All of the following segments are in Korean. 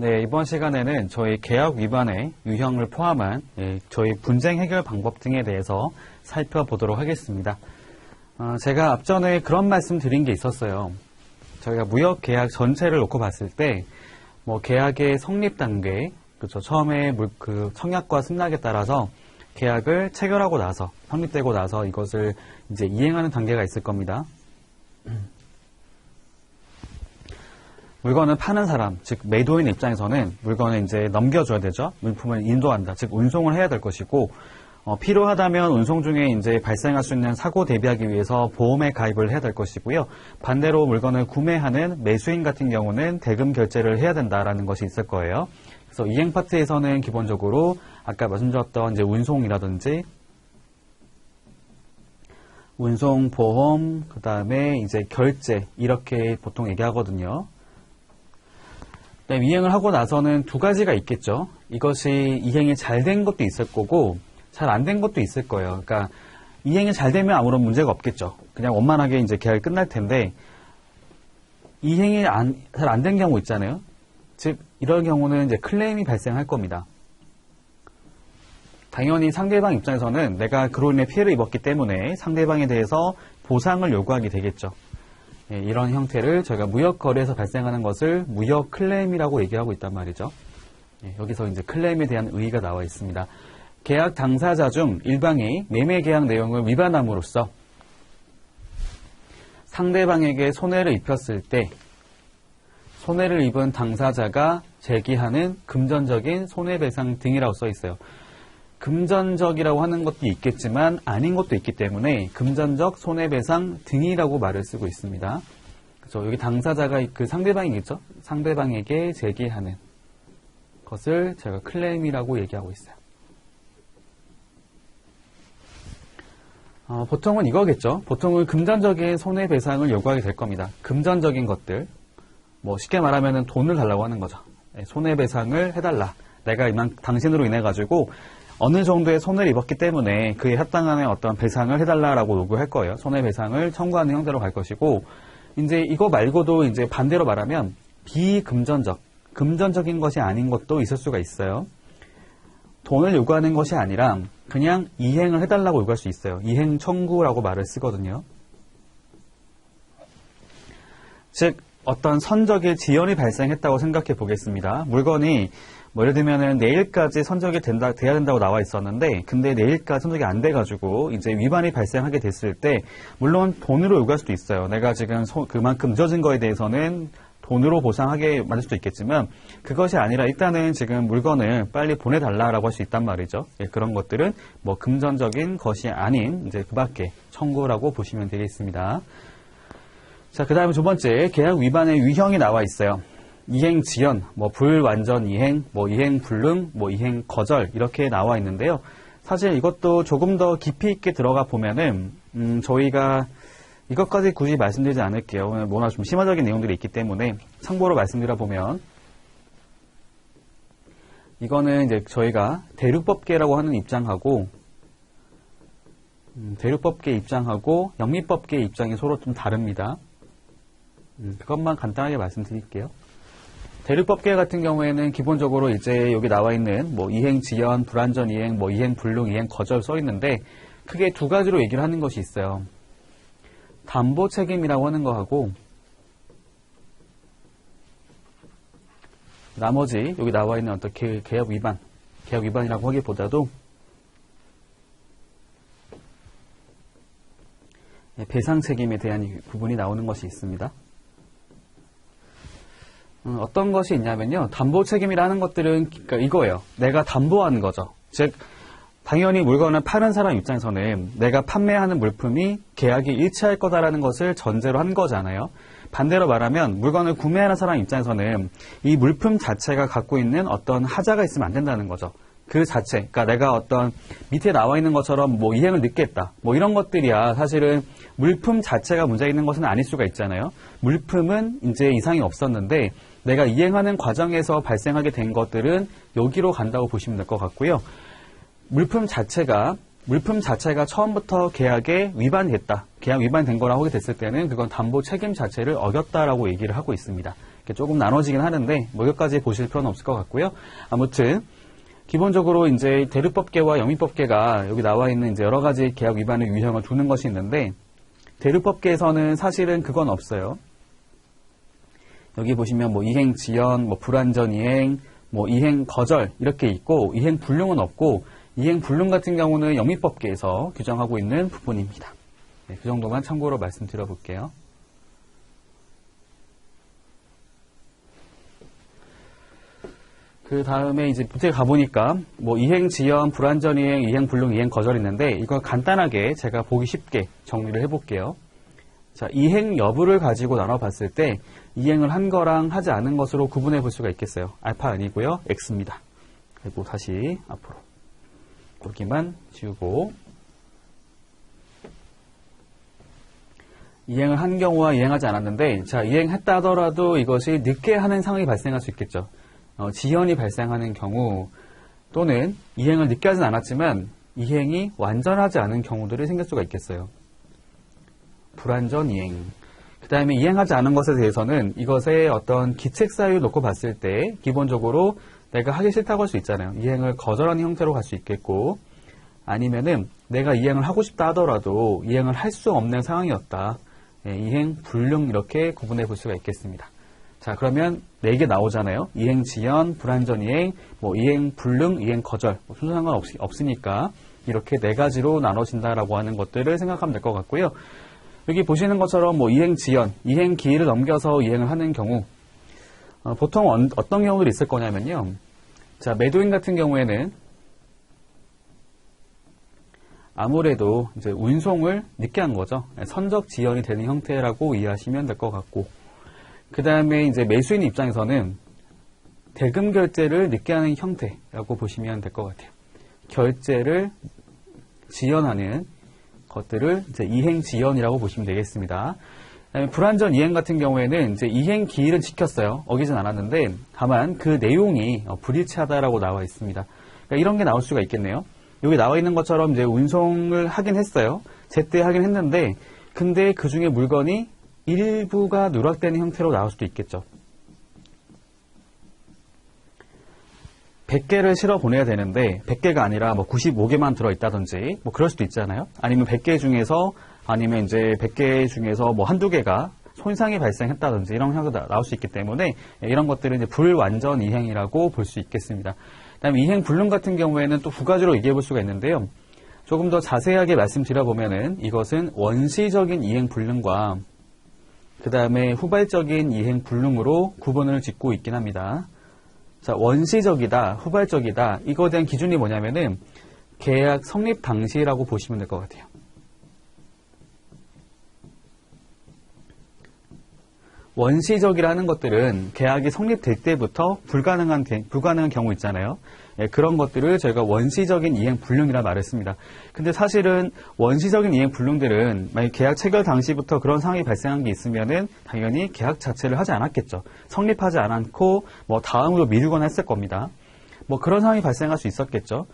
네, 이번 시간에는 저희 계약 위반의 유형을 포함한 예, 저희 분쟁 해결 방법 등에 대해서 살펴보도록 하겠습니다. 어, 제가 앞전에 그런 말씀 드린 게 있었어요. 저희가 무역 계약 전체를 놓고 봤을 때, 뭐 계약의 성립 단계, 그렇죠. 처음에 물, 그 청약과 승낙에 따라서 계약을 체결하고 나서 성립되고 나서 이것을 이제 이행하는 단계가 있을 겁니다. 물건을 파는 사람, 즉 매도인 입장에서는 물건을 이제 넘겨줘야 되죠. 물품을 인도한다, 즉 운송을 해야 될 것이고 어, 필요하다면 운송 중에 이제 발생할 수 있는 사고 대비하기 위해서 보험에 가입을 해야 될 것이고요. 반대로 물건을 구매하는 매수인 같은 경우는 대금 결제를 해야 된다라는 것이 있을 거예요. 그래서 이행 파트에서는 기본적으로 아까 말씀드렸던 이제 운송이라든지 운송 보험 그다음에 이제 결제 이렇게 보통 얘기하거든요. 네, 이행을 하고 나서는 두 가지가 있겠죠. 이것이 이행이 잘 된 것도 있을 거고 잘 안 된 것도 있을 거예요. 그러니까 이행이 잘 되면 아무런 문제가 없겠죠. 그냥 원만하게 이제 계약이 끝날 텐데 이행이 잘 안 된 경우 있잖아요. 즉 이런 경우는 이제 클레임이 발생할 겁니다. 당연히 상대방 입장에서는 내가 그로 인해 피해를 입었기 때문에 상대방에 대해서 보상을 요구하게 되겠죠. 예, 이런 형태를 저희가 무역 거래에서 발생하는 것을 무역 클레임이라고 얘기하고 있단 말이죠. 예, 여기서 이제 클레임에 대한 의의가 나와 있습니다. 계약 당사자 중 일방이 매매 계약 내용을 위반함으로써 상대방에게 손해를 입혔을 때 손해를 입은 당사자가 제기하는 금전적인 손해배상 등이라고 써 있어요. 금전적이라고 하는 것도 있겠지만 아닌 것도 있기 때문에 금전적 손해배상 등이라고 말을 쓰고 있습니다. 그렇죠? 여기 당사자가 그 상대방이겠죠? 상대방에게 제기하는 것을 제가 클레임이라고 얘기하고 있어요. 어, 보통은 이거겠죠. 보통은 금전적인 손해배상을 요구하게 될 겁니다. 금전적인 것들, 뭐 쉽게 말하면 돈을 달라고 하는 거죠. 네, 손해배상을 해달라. 내가 이만 당신으로 인해 가지고 어느 정도의 손해를 입었기 때문에 그에 합당하는 어떤 배상을 해달라라고 요구할 거예요. 손해배상을 청구하는 형태로 갈 것이고, 이제 이거 말고도 이제 반대로 말하면 비금전적, 금전적인 것이 아닌 것도 있을 수가 있어요. 돈을 요구하는 것이 아니라 그냥 이행을 해달라고 요구할 수 있어요. 이행 청구라고 말을 쓰거든요. 즉, 어떤 선적의 지연이 발생했다고 생각해 보겠습니다. 물건이 뭐 예를 들면은 내일까지 선적이 된다, 돼야 된다고 나와 있었는데, 근데 내일까지 선적이 안 돼가지고, 이제 위반이 발생하게 됐을 때, 물론 돈으로 요구할 수도 있어요. 내가 지금 소, 그만큼 늦어진 거에 대해서는 돈으로 보상하게 만들 수도 있겠지만, 그것이 아니라 일단은 지금 물건을 빨리 보내달라라고 할 수 있단 말이죠. 예, 그런 것들은 뭐 금전적인 것이 아닌, 이제 그 밖에 청구라고 보시면 되겠습니다. 자, 그 다음에 두 번째, 계약 위반의 유형이 나와 있어요. 이행 지연, 뭐 불완전 이행, 뭐 이행 불능, 뭐 이행 거절 이렇게 나와 있는데요. 사실 이것도 조금 더 깊이 있게 들어가 보면은 음, 저희가 이것까지 굳이 말씀드리지 않을게요. 오늘 뭐나 좀 심화적인 내용들이 있기 때문에 참고로 말씀드려 보면 이거는 이제 저희가 대륙법계라고 하는 입장하고 음, 대륙법계 입장하고 영미법계 입장이 서로 좀 다릅니다. 음, 그것만 간단하게 말씀드릴게요. 대륙법계 같은 경우에는 기본적으로 이제 여기 나와 있는 뭐 이행 지연, 불완전 이행, 뭐 이행 불능, 이행 거절 써 있는데 크게 두 가지로 얘기를 하는 것이 있어요. 담보 책임이라고 하는 거하고 나머지 여기 나와 있는 어떤 계약 위반, 계약 위반이라고 하기보다도 배상 책임에 대한 부분이 나오는 것이 있습니다. 음, 어떤 것이 있냐면요. 담보 책임이라는 것들은 그러니까 이거예요. 내가 담보하는 거죠. 즉 당연히 물건을 파는 사람 입장에서는 내가 판매하는 물품이 계약이 일치할 거다라는 것을 전제로 한 거잖아요. 반대로 말하면 물건을 구매하는 사람 입장에서는 이 물품 자체가 갖고 있는 어떤 하자가 있으면 안 된다는 거죠. 그 자체, 그러니까 내가 어떤 밑에 나와 있는 것처럼 뭐 이행을 늦겠다, 뭐 이런 것들이야 사실은 물품 자체가 문제 있는 것은 아닐 수가 있잖아요. 물품은 이제 이상이 없었는데 내가 이행하는 과정에서 발생하게 된 것들은 여기로 간다고 보시면 될 것 같고요. 물품 자체가 물품 자체가 처음부터 계약에 위반됐다. 계약 위반된 거라고 하게 됐을 때는 그건 담보 책임 자체를 어겼다라고 얘기를 하고 있습니다. 조금 나눠지긴 하는데 뭐 여기까지 보실 필요는 없을 것 같고요. 아무튼 기본적으로 이제 대륙법계와 영미법계가 여기 나와 있는 이제 여러 가지 계약 위반의 유형을 두는 것이 있는데 대륙법계에서는 사실은 그건 없어요. 여기 보시면 뭐 이행 지연, 뭐 불완전 이행, 뭐 이행 거절 이렇게 있고 이행 불능은 없고 이행 불능 같은 경우는 영미법계에서 규정하고 있는 부분입니다. 네, 그 정도만 참고로 말씀드려 볼게요. 그 다음에 이제 부트에 가보니까 뭐 이행 지연, 불완전 이행, 이행 불능, 이행 거절 있는데 이거 간단하게 제가 보기 쉽게 정리를 해볼게요. 자, 이행 여부를 가지고 나눠봤을 때 이행을 한 거랑 하지 않은 것으로 구분해 볼 수가 있겠어요. 알파 아니고요. X입니다. 그리고 다시 앞으로 여기만 지우고 이행을 한 경우와 이행하지 않았는데 자 이행했다 하더라도 이것이 늦게 하는 상황이 발생할 수 있겠죠. 어, 지연이 발생하는 경우 또는 이행을 늦게 하진 않았지만 이행이 완전하지 않은 경우들이 생길 수가 있겠어요. 불완전 이행. 그 다음에 이행하지 않은 것에 대해서는 이것의 어떤 기책 사유를 놓고 봤을 때 기본적으로 내가 하기 싫다고 할 수 있잖아요. 이행을 거절하는 형태로 갈 수 있겠고 아니면은 내가 이행을 하고 싶다 하더라도 이행을 할 수 없는 상황이었다. 예, 이행 불능 이렇게 구분해 볼 수가 있겠습니다. 자 그러면 네 개 나오잖아요. 이행 지연, 불완전 이행, 뭐 이행 불능, 이행 거절 뭐 순서 상관 없으니까 이렇게 네 가지로 나눠진다라고 하는 것들을 생각하면 될 것 같고요. 여기 보시는 것처럼 뭐 이행 지연, 이행 기일을 넘겨서 이행을 하는 경우 어, 보통 어, 어떤 경우들이 있을 거냐면요. 자 매도인 같은 경우에는 아무래도 이제 운송을 늦게 한 거죠. 선적 지연이 되는 형태라고 이해하시면 될 것 같고 그 다음에 이제 매수인 입장에서는 대금 결제를 늦게 하는 형태라고 보시면 될 것 같아요. 결제를 지연하는 것들을 이제 이행 지연이라고 보시면 되겠습니다. 불완전 이행 같은 경우에는 이제 이행 기일은 지켰어요. 어기진 않았는데 다만 그 내용이 어, 불일치하다라고 나와 있습니다. 그러니까 이런 게 나올 수가 있겠네요. 여기 나와 있는 것처럼 이제 운송을 하긴 했어요. 제때 하긴 했는데 근데 그 중에 물건이 일부가 누락되는 형태로 나올 수도 있겠죠. 100개를 실어 보내야 되는데 100개가 아니라 뭐 95개만 들어 있다든지 뭐 그럴 수도 있잖아요. 아니면 100개 중에서 아니면 이제 100개 중에서 뭐 한두 개가 손상이 발생했다든지 이런 형태가 나올 수 있기 때문에 이런 것들은 이제 불완전 이행이라고 볼 수 있겠습니다. 그다음에 이행 불능 같은 경우에는 또 두 가지로 얘기해 볼 수가 있는데요. 조금 더 자세하게 말씀드려 보면은 이것은 원시적인 이행 불능과 그 다음에 후발적인 이행 불능으로 구분을 짓고 있긴 합니다. 자, 원시적이다, 후발적이다. 이거에 대한 기준이 뭐냐면은 계약 성립 당시라고 보시면 될 것 같아요. 원시적이라는 것들은 계약이 성립될 때부터 불가능한, 불가능한 경우 있잖아요. 예, 그런 것들을 저희가 원시적인 이행 불능이라 말했습니다. 근데 사실은 원시적인 이행 불능들은 만약 계약 체결 당시부터 그런 상황이 발생한 게 있으면은 당연히 계약 자체를 하지 않았겠죠. 성립하지 않고 뭐 다음으로 미루거나 했을 겁니다. 뭐 그런 상황이 발생할 수 있었겠죠.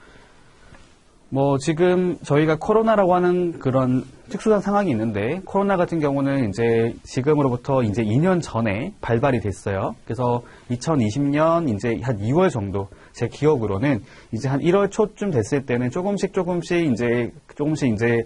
뭐 지금 저희가 코로나라고 하는 그런 특수한 상황이 있는데 코로나 같은 경우는 이제 지금으로부터 이제 2년 전에 발발이 됐어요. 그래서 2020년 이제 한 2월 정도 제 기억으로는 이제 한 1월 초쯤 됐을 때는 조금씩 조금씩 이제 조금씩 이제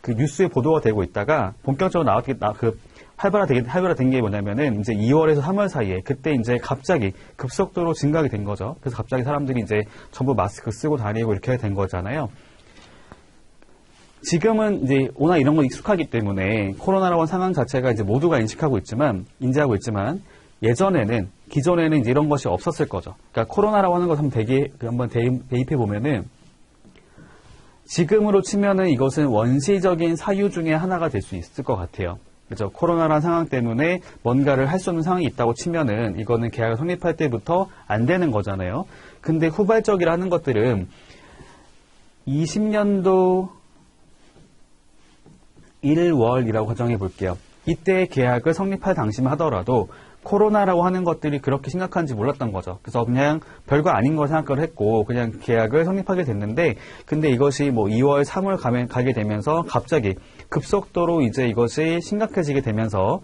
그 뉴스에 보도가 되고 있다가 본격적으로 나왔게 그 활발화되게 활발화된 게 뭐냐면은 이제 2월에서 3월 사이에 그때 이제 갑자기 급속도로 증가하게 된 거죠. 그래서 갑자기 사람들이 이제 전부 마스크 쓰고 다니고 이렇게 된 거잖아요. 지금은 이제 워낙 이런 거 익숙하기 때문에 코로나라고 하는 상황 자체가 이제 모두가 인식하고 있지만 인지하고 있지만 예전에는 기존에는 이제 이런 것이 없었을 거죠. 그러니까 코로나라고 하는 것을 한번 대기 한번 대입해 보면은 지금으로 치면은 이것은 원시적인 사유 중에 하나가 될 수 있을 것 같아요. 그죠? 코로나라는 상황 때문에 뭔가를 할 수 없는 상황이 있다고 치면은 이거는 계약을 성립할 때부터 안 되는 거잖아요. 근데 후발적이라는 것들은 20년도 1월이라고 가정해 볼게요. 이때 계약을 성립할 당시만 하더라도 코로나라고 하는 것들이 그렇게 심각한지 몰랐던 거죠. 그래서 그냥 별거 아닌 거 생각을 했고 그냥 계약을 성립하게 됐는데 근데 이것이 뭐 2월, 3월 가면, 가게 되면서 갑자기 급속도로 이제 이것이 심각해지게 되면서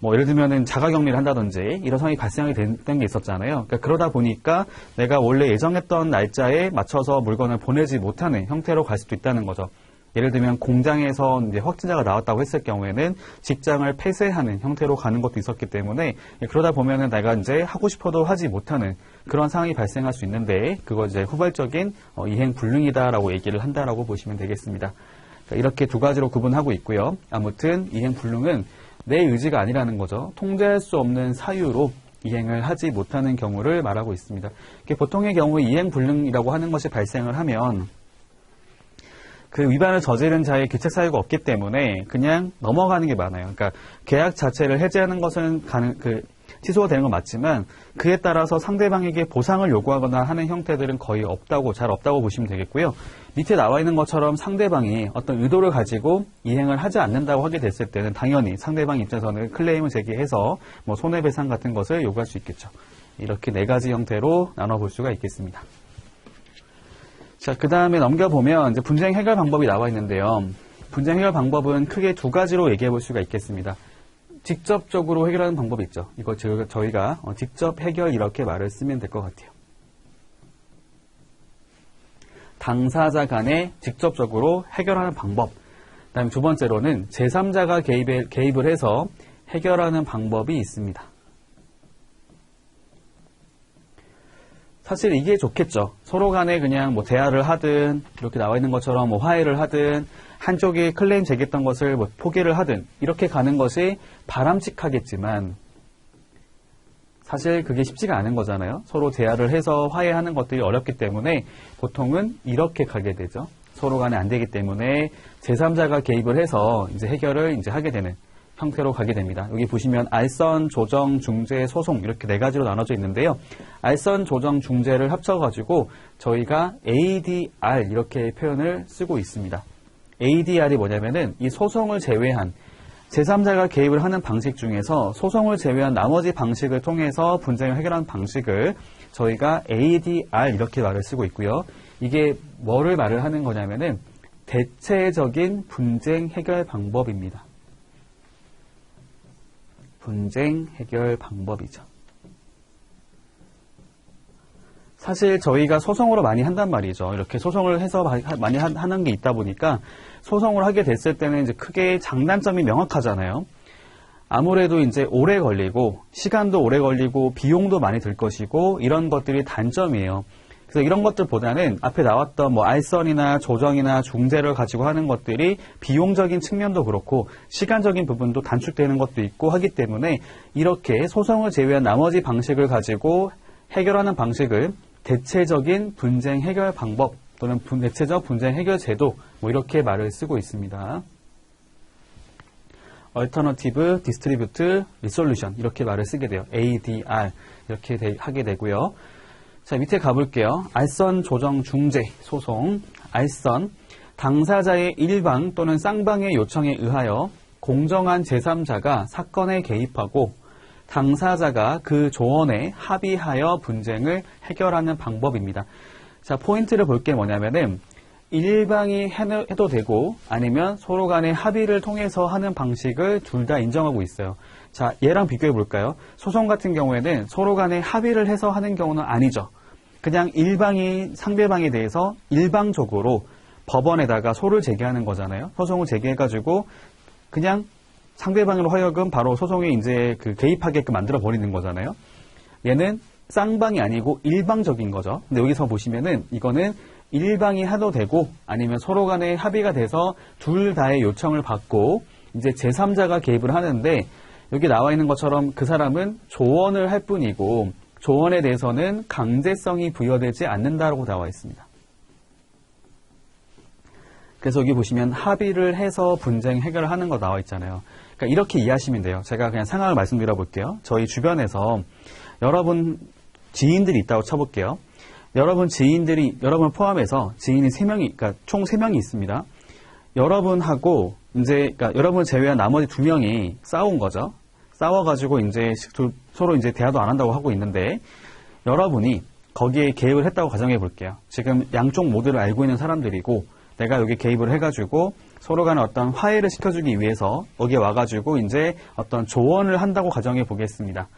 뭐 예를 들면은 자가격리를 한다든지 이런 상황이 발생하게 됐던 게 있었잖아요. 그러니까 그러다 보니까 내가 원래 예정했던 날짜에 맞춰서 물건을 보내지 못하는 형태로 갈 수도 있다는 거죠. 예를 들면 공장에서 이제 확진자가 나왔다고 했을 경우에는 직장을 폐쇄하는 형태로 가는 것도 있었기 때문에 그러다 보면은 내가 이제 하고 싶어도 하지 못하는 그런 상황이 발생할 수 있는데 그거 이제 후발적인 어, 이행 불능이다라고 얘기를 한다라고 보시면 되겠습니다. 그러니까 이렇게 두 가지로 구분하고 있고요. 아무튼 이행 불능은 내 의지가 아니라는 거죠. 통제할 수 없는 사유로 이행을 하지 못하는 경우를 말하고 있습니다. 보통의 경우에 이행 불능이라고 하는 것이 발생을 하면 그 위반을 저지른 자의 규책 사유가 없기 때문에 그냥 넘어가는 게 많아요. 그러니까 계약 자체를 해제하는 것은 가능, 그 취소가 되는 건 맞지만 그에 따라서 상대방에게 보상을 요구하거나 하는 형태들은 거의 없다고 잘 없다고 보시면 되겠고요. 밑에 나와 있는 것처럼 상대방이 어떤 의도를 가지고 이행을 하지 않는다고 하게 됐을 때는 당연히 상대방 입장에서는 클레임을 제기해서 뭐 손해배상 같은 것을 요구할 수 있겠죠. 이렇게 네 가지 형태로 나눠볼 수가 있겠습니다. 자, 그 다음에 넘겨보면 이제 분쟁 해결 방법이 나와 있는데요. 분쟁 해결 방법은 크게 두 가지로 얘기해 볼 수가 있겠습니다. 직접적으로 해결하는 방법이 있죠. 이거 저희가 어, 직접 해결 이렇게 말을 쓰면 될 것 같아요. 당사자 간에 직접적으로 해결하는 방법. 그 다음에 두 번째로는 제3자가 개입 개입을 해서 해결하는 방법이 있습니다. 사실 이게 좋겠죠. 서로 간에 그냥 뭐 대화를 하든 이렇게 나와 있는 것처럼 뭐 화해를 하든 한쪽이 클레임 제기했던 것을 뭐 포기를 하든 이렇게 가는 것이 바람직하겠지만 사실 그게 쉽지가 않은 거잖아요. 서로 대화를 해서 화해하는 것들이 어렵기 때문에 보통은 이렇게 가게 되죠. 서로 간에 안 되기 때문에 제3자가 개입을 해서 이제 해결을 이제 하게 되는 형태로 가게 됩니다. 여기 보시면 알선, 조정, 중재, 소송 이렇게 네 가지로 나눠져 있는데요. 알선, 조정, 중재를 합쳐가지고 저희가 ADR 이렇게 표현을 쓰고 있습니다. ADR이 뭐냐면은 이 소송을 제외한 제3자가 개입을 하는 방식 중에서 소송을 제외한 나머지 방식을 통해서 분쟁을 해결하는 방식을 저희가 ADR 이렇게 말을 쓰고 있고요. 이게 뭐를 말을 하는 거냐면은 대체적인 분쟁 해결 방법입니다. 분쟁 해결 방법이죠. 사실 저희가 소송으로 많이 한단 말이죠. 이렇게 소송을 해서 많이 하는 게 있다 보니까 소송을 하게 됐을 때는 이제 크게 장단점이 명확하잖아요. 아무래도 이제 오래 걸리고 시간도 오래 걸리고 비용도 많이 들 것이고 이런 것들이 단점이에요. 그래서 이런 것들보다는 앞에 나왔던 뭐 알선이나 조정이나 중재를 가지고 하는 것들이 비용적인 측면도 그렇고 시간적인 부분도 단축되는 것도 있고 하기 때문에 이렇게 소송을 제외한 나머지 방식을 가지고 해결하는 방식을 대체적인 분쟁 해결 방법 또는 대체적 분쟁 해결 제도 뭐 이렇게 말을 쓰고 있습니다. Alternative Distribute Resolution 이렇게 말을 쓰게 돼요. ADR 이렇게 하게 되고요. 자, 밑에 가볼게요. 알선 조정 중재 소송. 알선 당사자의 일방 또는 쌍방의 요청에 의하여 공정한 제3자가 사건에 개입하고 당사자가 그 조언에 합의하여 분쟁을 해결하는 방법입니다. 자, 포인트를 볼 게 뭐냐면은 일방이 해도 되고 아니면 서로 간의 합의를 통해서 하는 방식을 둘 다 인정하고 있어요. 자, 얘랑 비교해 볼까요? 소송 같은 경우에는 서로 간에 합의를 해서 하는 경우는 아니죠. 그냥 일방이 상대방에 대해서 일방적으로 법원에다가 소를 제기하는 거잖아요. 소송을 제기해가지고 그냥 상대방으로 하여금 바로 소송에 이제 그 개입하게끔 만들어 버리는 거잖아요. 얘는 쌍방이 아니고 일방적인 거죠. 근데 여기서 보시면은 이거는 일방이 해도 되고 아니면 서로 간에 합의가 돼서 둘 다의 요청을 받고 이제 제3자가 개입을 하는데 여기 나와 있는 것처럼 그 사람은 조언을 할 뿐이고 조언에 대해서는 강제성이 부여되지 않는다고 나와 있습니다. 그래서 여기 보시면 합의를 해서 분쟁 해결을 하는 거 나와 있잖아요. 그러니까 이렇게 이해하시면 돼요. 제가 그냥 상황을 말씀드려 볼게요. 저희 주변에서 여러분 지인들이 있다고 쳐볼게요. 여러분 지인들이 여러분 포함해서 지인이 3명이 그러니까 총 3명이 있습니다. 여러분하고 이제 그러니까 여러분 제외한 나머지 2명이 싸운 거죠. 싸워가지고 이제 서로 이제 대화도 안 한다고 하고 있는데 여러분이 거기에 개입을 했다고 가정해 볼게요. 지금 양쪽 모두를 알고 있는 사람들이고 내가 여기 개입을 해가지고 서로 간에 어떤 화해를 시켜주기 위해서 여기에 와가지고 이제 어떤 조언을 한다고 가정해 보겠습니다.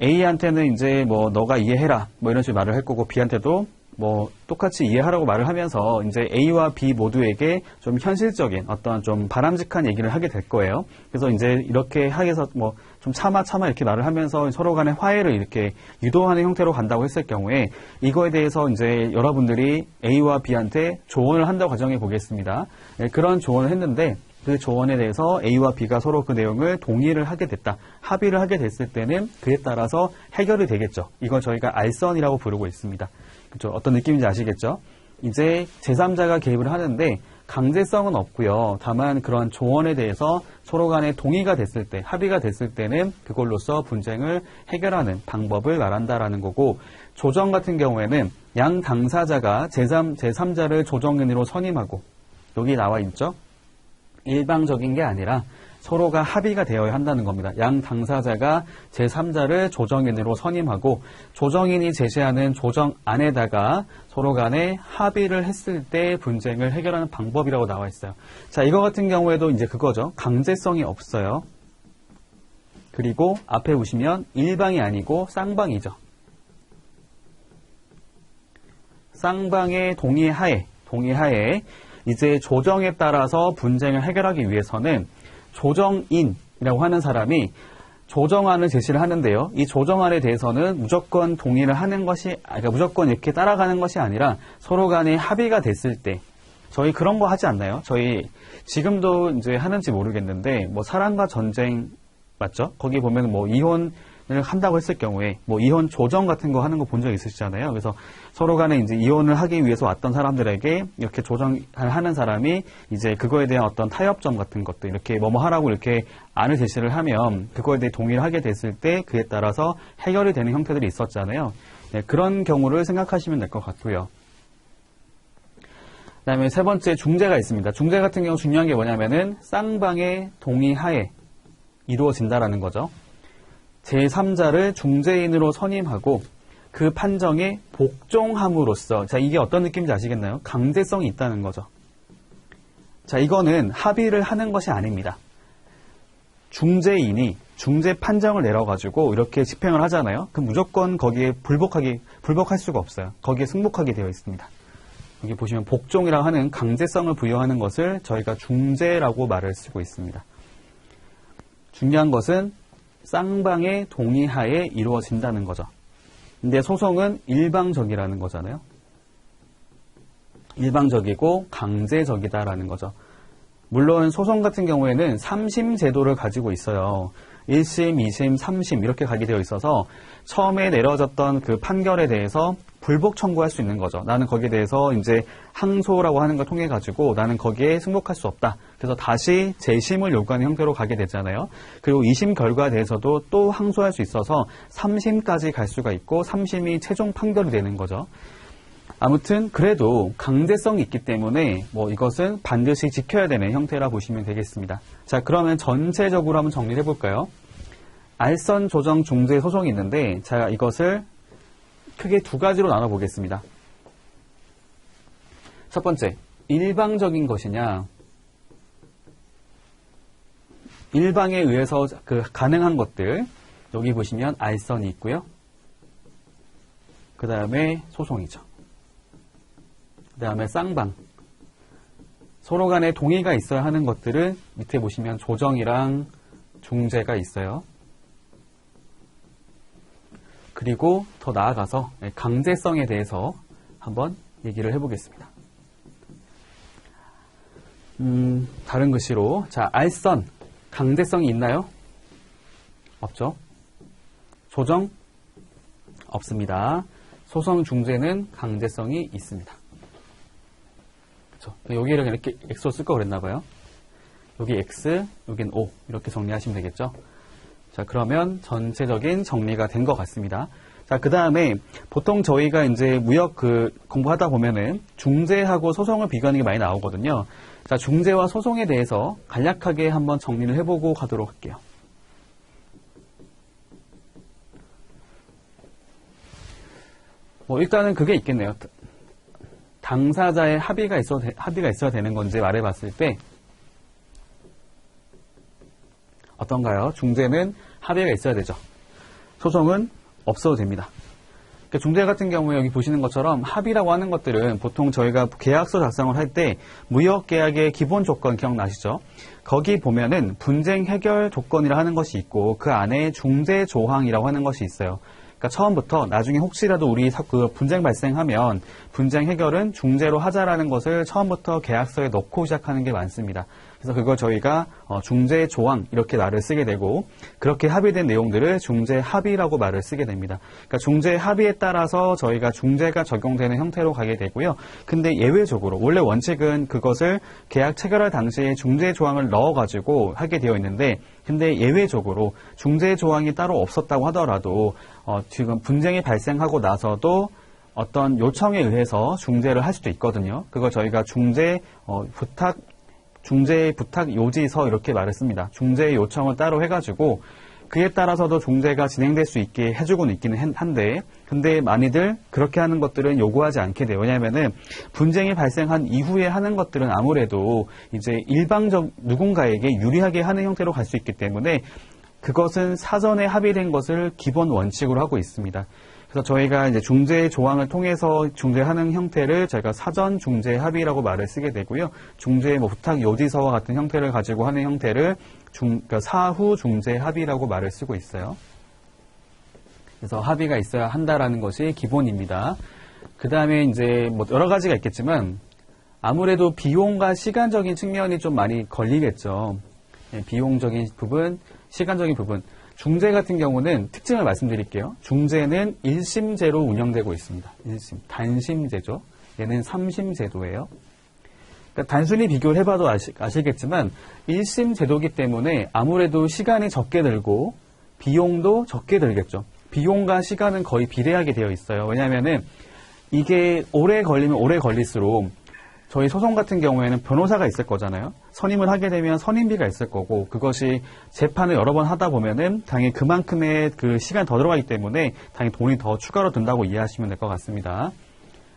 A한테는 이제 뭐 너가 이해해라 뭐 이런 식으로 말을 할 거고 B한테도 뭐 똑같이 이해하라고 말을 하면서 이제 A와 B 모두에게 좀 현실적인 어떤 좀 바람직한 얘기를 하게 될 거예요. 그래서 이제 이렇게 하게서 뭐 좀 참아 참아 이렇게 말을 하면서 서로 간의 화해를 이렇게 유도하는 형태로 간다고 했을 경우에 이거에 대해서 이제 여러분들이 A와 B한테 조언을 한다고 가정해 보겠습니다. 네, 그런 조언을 했는데 그 조언에 대해서 A와 B가 서로 그 내용을 동의를 하게 됐다. 합의를 하게 됐을 때는 그에 따라서 해결이 되겠죠. 이걸 저희가 알선이라고 부르고 있습니다. 그죠? 어떤 느낌인지 아시겠죠? 이제 제3자가 개입을 하는데 강제성은 없고요. 다만 그런 조언에 대해서 서로 간에 동의가 됐을 때, 합의가 됐을 때는 그걸로써 분쟁을 해결하는 방법을 말한다라는 거고 조정 같은 경우에는 양 당사자가 제3, 제3자를 조정인으로 선임하고 여기 나와 있죠? 일방적인 게 아니라 서로가 합의가 되어야 한다는 겁니다. 양 당사자가 제3자를 조정인으로 선임하고 조정인이 제시하는 조정안에다가 서로 간에 합의를 했을 때 분쟁을 해결하는 방법이라고 나와 있어요. 자, 이거 같은 경우에도 이제 그거죠. 강제성이 없어요. 그리고 앞에 보시면 일방이 아니고 쌍방이죠. 쌍방의 동의하에, 동의하에 이제 조정에 따라서 분쟁을 해결하기 위해서는 조정인이라고 하는 사람이 조정안을 제시를 하는데요. 이 조정안에 대해서는 무조건 동의를 하는 것이, 아, 그러니까 무조건 이렇게 따라가는 것이 아니라 서로 간에 합의가 됐을 때, 저희 그런 거 하지 않나요? 저희 지금도 이제 하는지 모르겠는데, 뭐 사랑과 전쟁, 맞죠? 거기 보면 뭐 이혼을 한다고 했을 경우에, 뭐 이혼 조정 같은 거 하는 거 본 적 있으시잖아요. 그래서 서로 간에 이제 이혼을 하기 위해서 왔던 사람들에게 이렇게 조정을 하는 사람이 이제 그거에 대한 어떤 타협점 같은 것도 이렇게 뭐뭐 하라고 이렇게 안을 제시를 하면 그거에 대해 동의를 하게 됐을 때 그에 따라서 해결이 되는 형태들이 있었잖아요. 네, 그런 경우를 생각하시면 될 것 같고요. 그 다음에 세 번째 중재가 있습니다. 중재 같은 경우 중요한 게 뭐냐면은 쌍방의 동의하에 이루어진다라는 거죠. 제3자를 중재인으로 선임하고 그 판정에 복종함으로써 자 이게 어떤 느낌인지 아시겠나요? 강제성이 있다는 거죠. 자 이거는 합의를 하는 것이 아닙니다. 중재인이 중재 판정을 내려가지고 이렇게 집행을 하잖아요. 그럼 무조건 거기에 불복하기 불복할 수가 없어요. 거기에 승복하게 되어 있습니다. 여기 보시면 복종이라고 하는 강제성을 부여하는 것을 저희가 중재라고 말을 쓰고 있습니다. 중요한 것은 쌍방의 동의하에 이루어진다는 거죠. 근데 소송은 일방적이라는 거잖아요. 일방적이고 강제적이다라는 거죠. 물론 소송 같은 경우에는 3심 제도를 가지고 있어요. 1심, 2심, 3심 이렇게 가게 되어 있어서 처음에 내려졌던 그 판결에 대해서 불복 청구할 수 있는 거죠. 나는 거기에 대해서 이제 항소라고 하는 걸 통해 가지고 나는 거기에 승복할 수 없다. 그래서 다시 재심을 요구하는 형태로 가게 되잖아요. 그리고 2심 결과에 대해서도 또 항소할 수 있어서 3심까지 갈 수가 있고 3심이 최종 판결이 되는 거죠. 아무튼 그래도 강제성이 있기 때문에 뭐 이것은 반드시 지켜야 되는 형태라 보시면 되겠습니다. 자 그러면 전체적으로 한번 정리를 해볼까요? 알선 조정 중재 소송이 있는데 자 이것을 크게 두 가지로 나눠 보겠습니다. 첫 번째 일방적인 것이냐 일방에 의해서 그 가능한 것들 여기 보시면 알선이 있고요. 그 다음에 소송이죠. 그 다음에 쌍방. 서로 간에 동의가 있어야 하는 것들은 밑에 보시면 조정이랑 중재가 있어요. 그리고 더 나아가서 강제성에 대해서 한번 얘기를 해보겠습니다. 음, 다른 글씨로. 자, 알선. 강제성이 있나요? 없죠. 조정? 없습니다. 소송 중재는 강제성이 있습니다. 그렇죠. 여기를 이렇게 X로 쓸 거 그랬나 봐요. 여기 X, 여긴 O 이렇게 정리하시면 되겠죠. 자, 그러면 전체적인 정리가 된 것 같습니다. 자, 그 다음에 보통 저희가 이제 무역 그 공부하다 보면은 중재하고 소송을 비교하는 게 많이 나오거든요. 자, 중재와 소송에 대해서 간략하게 한번 정리를 해보고 가도록 할게요. 뭐 일단은 그게 있겠네요. 당사자의 합의가 있어 합의가 있어야 되는 건지 말해봤을 때 어떤가요? 중재는 합의가 있어야 되죠. 소송은 없어도 됩니다. 그러니까 중재 같은 경우에 여기 보시는 것처럼 합의라고 하는 것들은 보통 저희가 계약서 작성을 할 때 무역 계약의 기본 조건 기억나시죠? 거기 보면은 분쟁 해결 조건이라 하는 것이 있고 그 안에 중재 조항이라고 하는 것이 있어요. 그러니까 처음부터 나중에 혹시라도 우리 그 분쟁 발생하면 분쟁 해결은 중재로 하자라는 것을 처음부터 계약서에 넣고 시작하는 게 많습니다. 그래서 그걸 저희가 어, 중재 조항 이렇게 말을 쓰게 되고 그렇게 합의된 내용들을 중재 합의라고 말을 쓰게 됩니다. 그러니까 중재 합의에 따라서 저희가 중재가 적용되는 형태로 가게 되고요. 근데 예외적으로 원래 원칙은 그것을 계약 체결할 당시에 중재 조항을 넣어가지고 하게 되어 있는데 근데 예외적으로 중재 조항이 따로 없었다고 하더라도 어, 지금 분쟁이 발생하고 나서도 어떤 요청에 의해서 중재를 할 수도 있거든요. 그거 저희가 중재 어, 부탁 중재 부탁 요지서 이렇게 말했습니다. 중재 요청을 따로 해가지고 그에 따라서도 중재가 진행될 수 있게 해주고는 있기는 한데 근데 많이들 그렇게 하는 것들은 요구하지 않게 돼요. 왜냐하면은 분쟁이 발생한 이후에 하는 것들은 아무래도 이제 일방적 누군가에게 유리하게 하는 형태로 갈 수 있기 때문에 그것은 사전에 합의된 것을 기본 원칙으로 하고 있습니다. 그래서 저희가 이제 중재 조항을 통해서 중재하는 형태를 저희가 사전 중재 합의라고 말을 쓰게 되고요. 중재 뭐 부탁 요지서와 같은 형태를 가지고 하는 형태를 중, 그러니까 사후 중재 합의라고 말을 쓰고 있어요. 그래서 합의가 있어야 한다라는 것이 기본입니다. 그 다음에 이제 뭐 여러 가지가 있겠지만 아무래도 비용과 시간적인 측면이 좀 많이 걸리겠죠. 예, 비용적인 부분, 시간적인 부분. 중재 같은 경우는 특징을 말씀드릴게요. 중재는 1심제로 운영되고 있습니다. 1심. 단심제죠. 얘는 3심 제도예요. 그러니까 단순히 비교를 해봐도 아시, 아시겠지만 1심 제도기 때문에 아무래도 시간이 적게 들고 비용도 적게 들겠죠. 비용과 시간은 거의 비례하게 되어 있어요. 왜냐하면은 이게 오래 걸리면 오래 걸릴수록 저희 소송 같은 경우에는 변호사가 있을 거잖아요. 선임을 하게 되면 선임비가 있을 거고 그것이 재판을 여러 번 하다 보면은 당연히 그만큼의 그 시간이 더 들어가기 때문에 당연히 돈이 더 추가로 든다고 이해하시면 될 것 같습니다.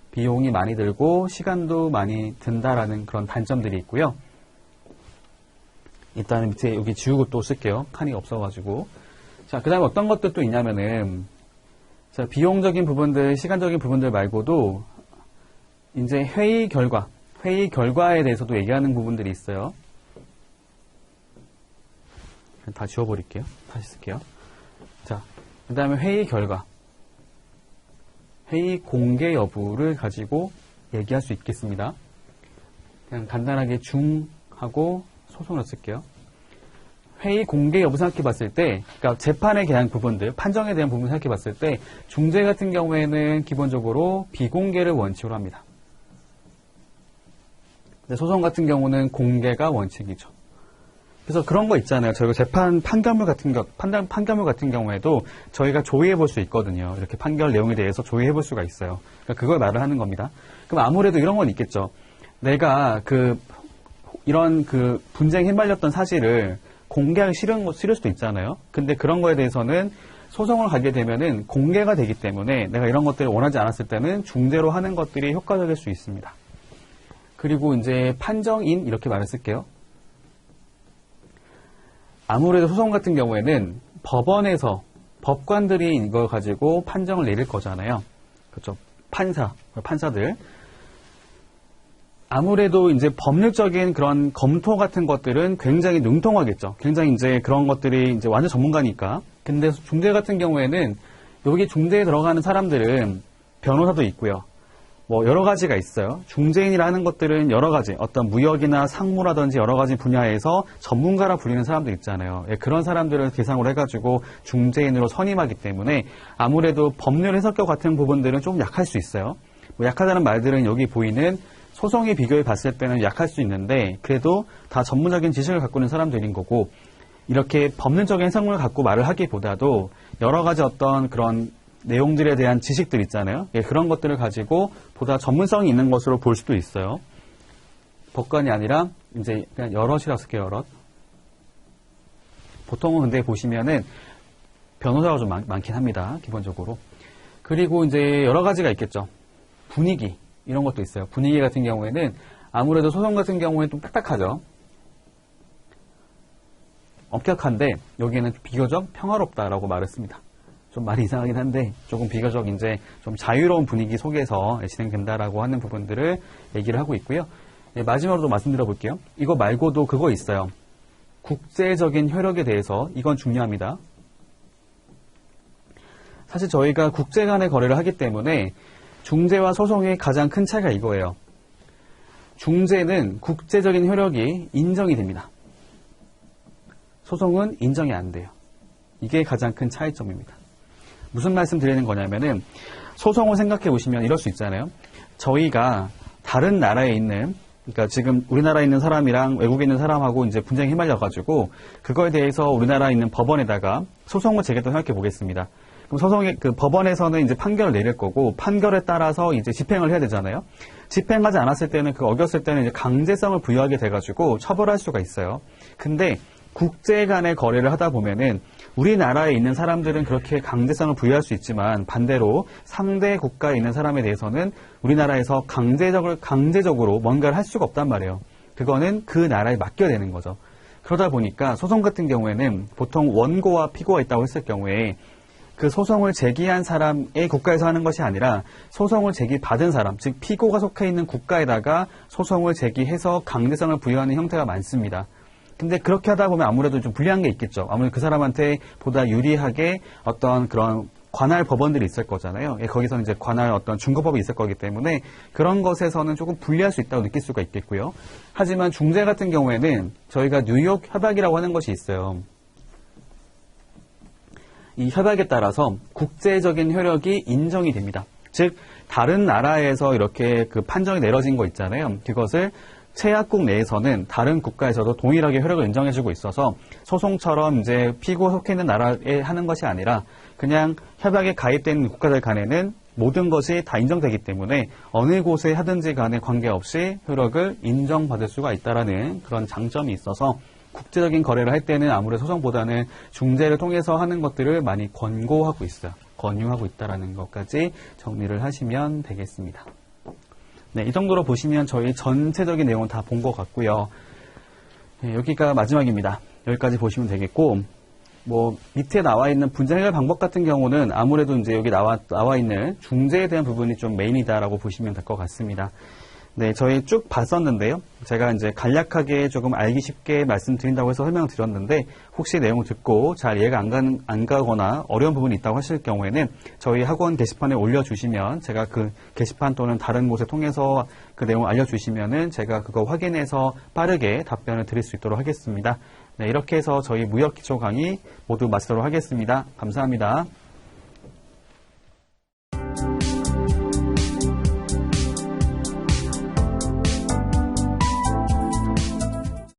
비용이 많이 들고 시간도 많이 든다라는 그런 단점들이 있고요. 일단은 밑에 여기 지우고 또 쓸게요. 칸이 없어가지고. 자, 그 다음에 어떤 것들 또 있냐면은, 자, 비용적인 부분들, 시간적인 부분들 말고도, 이제 회의 결과, 회의 결과에 대해서도 얘기하는 부분들이 있어요. 다 지워버릴게요. 다시 쓸게요. 자, 그 다음에 회의 결과. 회의 공개 여부를 가지고 얘기할 수 있겠습니다. 그냥 간단하게 중하고 소송을 쓸게요. 회의 공개 여부 생각해 봤을 때, 그러니까 재판에 대한 부분들, 판정에 대한 부분 생각해 봤을 때, 중재 같은 경우에는 기본적으로 비공개를 원칙으로 합니다. 소송 같은 경우는 공개가 원칙이죠. 그래서 그런 거 있잖아요. 저희가 재판 판결문 같은 거, 판단, 판결문 같은 경우에도 저희가 조회해 볼 수 있거든요. 이렇게 판결 내용에 대해서 조회해 볼 수가 있어요. 그러니까 그걸 말을 하는 겁니다. 그럼 아무래도 이런 건 있겠죠. 내가 그, 이런 그 분쟁에 휘말렸던 사실을 공개하기 싫은, 싫을 수도 있잖아요. 근데 그런 거에 대해서는 소송을 가게 되면은 공개가 되기 때문에 내가 이런 것들을 원하지 않았을 때는 중재로 하는 것들이 효과적일 수 있습니다. 그리고 이제 판정인 이렇게 말을 쓸게요. 아무래도 소송 같은 경우에는 법원에서 법관들이 이걸 가지고 판정을 내릴 거잖아요. 그렇죠. 판사, 판사들. 아무래도 이제 법률적인 그런 검토 같은 것들은 굉장히 능통하겠죠. 굉장히 이제 그런 것들이 이제 완전 전문가니까. 근데 중재 같은 경우에는 여기 중재에 들어가는 사람들은 변호사도 있고요. 뭐 여러 가지가 있어요. 중재인이라는 것들은 여러 가지 어떤 무역이나 상무라든지 여러 가지 분야에서 전문가라 불리는 사람들 있잖아요. 예, 그런 사람들을 대상으로 해가지고 중재인으로 선임하기 때문에 아무래도 법률 해석격 같은 부분들은 좀 약할 수 있어요. 뭐 약하다는 말들은 여기 보이는 소송에 비교해 봤을 때는 약할 수 있는데 그래도 다 전문적인 지식을 갖고 있는 사람들인 거고 이렇게 법률적인 해석을 갖고 말을 하기보다도 여러 가지 어떤 그런 내용들에 대한 지식들 있잖아요. 예, 그런 것들을 가지고 보다 전문성이 있는 것으로 볼 수도 있어요. 법관이 아니라 이제 그냥 여럿이라 쓸게요, 여럿. 보통은 근데 보시면은 변호사가 좀 많, 긴 합니다, 기본적으로. 그리고 이제 여러 가지가 있겠죠. 분위기. 이런 것도 있어요. 분위기 같은 경우에는 아무래도 소송 같은 경우에는 좀 딱딱하죠. 엄격한데 여기는 비교적 평화롭다라고 말했습니다. 좀 말이 이상하긴 한데 조금 비교적 이제 좀 자유로운 분위기 속에서 진행된다라고 하는 부분들을 얘기를 하고 있고요. 네, 마지막으로 말씀드려 볼게요. 이거 말고도 그거 있어요. 국제적인 효력에 대해서 이건 중요합니다. 사실 저희가 국제 간의 거래를 하기 때문에 중재와 소송의 가장 큰 차이가 이거예요. 중재는 국제적인 효력이 인정이 됩니다. 소송은 인정이 안 돼요. 이게 가장 큰 차이점입니다. 무슨 말씀 드리는 거냐면은 소송을 생각해 보시면 이럴 수 있잖아요. 저희가 다른 나라에 있는 그러니까 지금 우리나라에 있는 사람이랑 외국에 있는 사람하고 이제 분쟁이 휘말려가지고 그거에 대해서 우리나라에 있는 법원에다가 소송을 제기했다고 생각해 보겠습니다. 그럼 소송의 그 법원에서는 이제 판결을 내릴 거고 판결에 따라서 이제 집행을 해야 되잖아요. 집행하지 않았을 때는 그 어겼을 때는 이제 강제성을 부여하게 돼가지고 처벌할 수가 있어요. 근데 국제 간의 거래를 하다 보면은 우리나라에 있는 사람들은 그렇게 강제성을 부여할 수 있지만 반대로 상대 국가에 있는 사람에 대해서는 우리나라에서 강제적으로, 강제적으로 뭔가를 할 수가 없단 말이에요. 그거는 그 나라에 맡겨야 되는 거죠. 그러다 보니까 소송 같은 경우에는 보통 원고와 피고가 있다고 했을 경우에 그 소송을 제기한 사람의 국가에서 하는 것이 아니라 소송을 제기받은 사람, 즉 피고가 속해 있는 국가에다가 소송을 제기해서 강제성을 부여하는 형태가 많습니다. 근데 그렇게 하다 보면 아무래도 좀 불리한 게 있겠죠. 아무래도 그 사람한테 보다 유리하게 어떤 그런 관할 법원들이 있을 거잖아요. 예, 거기서 이제 관할 어떤 중거법이 있을 거기 때문에 그런 것에서는 조금 불리할 수 있다고 느낄 수가 있겠고요. 하지만 중재 같은 경우에는 저희가 뉴욕 협약이라고 하는 것이 있어요. 이 협약에 따라서 국제적인 효력이 인정이 됩니다. 즉 다른 나라에서 이렇게 그 판정이 내려진 거 있잖아요. 그것을 최약국 내에서는 다른 국가에서도 동일하게 효력을 인정해주고 있어서 소송처럼 이제 피고 속해 있는 나라에 하는 것이 아니라 그냥 협약에 가입된 국가들 간에는 모든 것이 다 인정되기 때문에 어느 곳에 하든지 간에 관계없이 효력을 인정받을 수가 있다라는 그런 장점이 있어서 국제적인 거래를 할 때는 아무래도 소송보다는 중재를 통해서 하는 것들을 많이 권고하고 있어요. 권유하고 있다라는 것까지 정리를 하시면 되겠습니다. 네, 이 정도로 보시면 저희 전체적인 내용은 다 본 것 같고요. 네, 여기가 마지막입니다. 여기까지 보시면 되겠고, 뭐 밑에 나와 있는 분쟁 해결 방법 같은 경우는 아무래도 이제 여기 나와 나와 있는 중재에 대한 부분이 좀 메인이다라고 보시면 될 것 같습니다. 네, 저희 쭉 봤었는데요. 제가 이제 간략하게 조금 알기 쉽게 말씀드린다고 해서 설명을 드렸는데 혹시 내용을 듣고 잘 이해가 안, 가, 안 가거나 어려운 부분이 있다고 하실 경우에는 저희 학원 게시판에 올려주시면 제가 그 게시판 또는 다른 곳에 통해서 그 내용을 알려주시면은 제가 그거 확인해서 빠르게 답변을 드릴 수 있도록 하겠습니다. 네, 이렇게 해서 저희 무역 기초 강의 모두 마치도록 하겠습니다. 감사합니다.